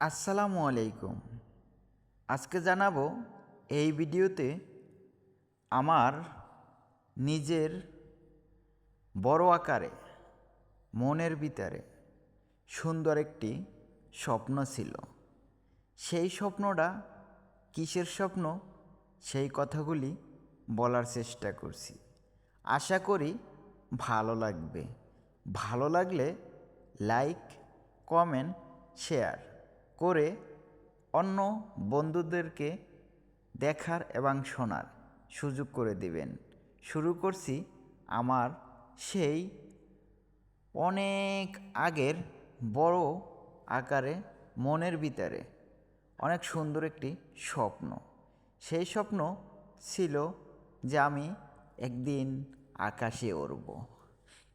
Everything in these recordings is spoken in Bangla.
আসসালামু আলাইকুম। আজকে জানাব এই ভিডিওতে আমার নিজের বড় আকারে, মনের ভিতরে সুন্দর একটি স্বপ্ন ছিল। সেই স্বপ্নটা কিসের স্বপ্ন? সেই কথাগুলি বলার চেষ্টা করছি। আশা করি ভালো লাগবে। ভালো লাগলে লাইক, কমেন্ট, শেয়ার। করে অন্য বন্ধুদেরকে দেখার এবং শোনার সুযোগ করে দিবেন। শুরু করছি আমার সেই অনেক আগের বড় আকারে মনের ভিতরে। অনেক সুন্দর একটি স্বপ্ন। সেই স্বপ্ন ছিল যে আমি একদিন আকাশে উড়ব।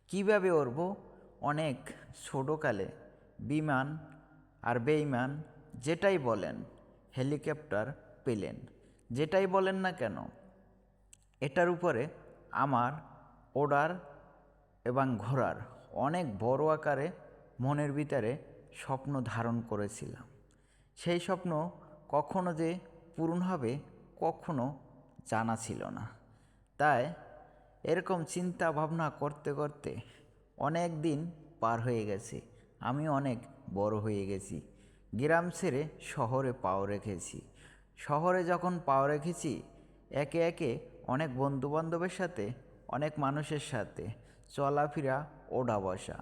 কীভাবে উড়ব? অনেক ছোটোকালে বিমান আর বেইমান যেটাই বলেন, হেলিকপ্টার পেলেন। যেটাই বলেন না কেন, এটার উপরে আমার ওড়ার এবং ঘোরার অনেক বড় আকারে মনের ভিতরে স্বপ্ন ধারণ করেছিলাম। সেই স্বপ্ন কখনো যে পূরণ হবে কখনো জানা ছিল না। তাই এরকম চিন্তা ভাবনা করতে করতে অনেক দিন পার হয়ে গেছে। আমি অনেক বড় হয়ে গেছি। গ্রাম ছেড়ে শহরে পাও রেখেছি। শহরে যখন পাও রেখেছি, একে একে অনেক বন্ধুবান্ধবের সাথে, অনেক মানুষের সাথে, চলাফেরা ওঠা বসা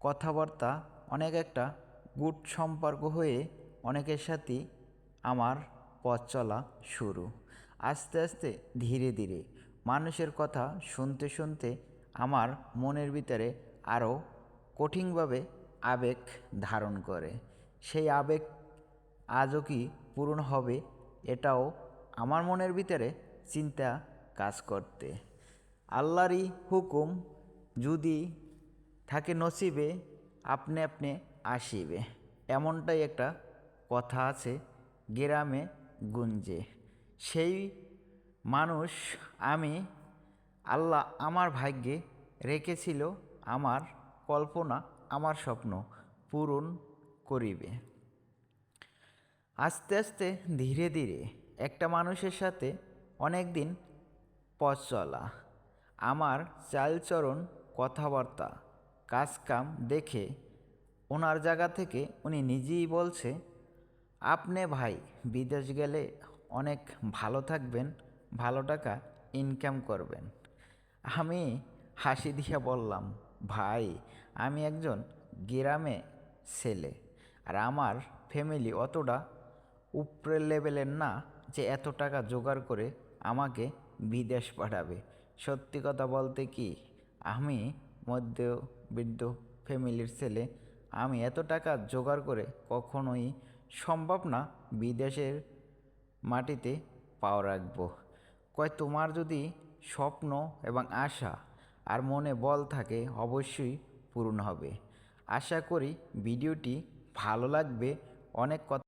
কথাবার্তা, অনেক একটা গুড সম্পর্ক হয়ে অনেকের সাথেই আমার পথ চলা শুরু। আস্তে আস্তে ধীরে ধীরে মানুষের কথা শুনতে শুনতে আমার মনের ভিতরে আরও কঠিনভাবে আবেগ ধারণ করে। সেই আবেগ আজও কি পূরণ হবে এটাও আমার মনের ভিতরে চিন্তা কাজ করতে। আল্লাহরই হুকুম, যদি থাকে নসিবে, আপনি আপনি আসিবে। এমনটাই একটা কথা আছে গ্রামে গুঞ্জে। সেই মানুষ আমি আল্লাহ আমার ভাগ্যে রেখেছিল আমার কল্পনা আমার স্বপ্ন পূরণ করিবে। আস্তে আস্তে ধীরে ধীরে একটা মানুষের সাথে অনেক দিন পথ চলা, আমার চালচরণ কথাবার্তা, কাজকাম দেখে ওনার জায়গা থেকে উনি নিজেই বলছে, আপনি ভাই, বিদেশ গেলে অনেক ভালো থাকবেন, ভালো টাকা ইনকাম করবেন। আমি হাসি দিয়ে বললাম ভাই, আমি একজন গ্রামে ছেলে আর আমার ফ্যামিলি অতটা উপরের লেভেলের না যে এত টাকা জোগাড় করে আমাকে বিদেশ পাঠাবে। সত্যি কথা বলতে কি, আমি মধ্যবিত্ত ফ্যামিলির ছেলে, আমি এত টাকা জোগাড় করে কখনোই সম্ভব না বিদেশের মাটিতে পাও রাখব। কয়, তোমার যদি স্বপ্ন এবং আশা আর মনে বল থাকে অবশ্যই পূরণ হবে। আশা করি ভিডিওটি ভালো লাগবে। অনেক কথা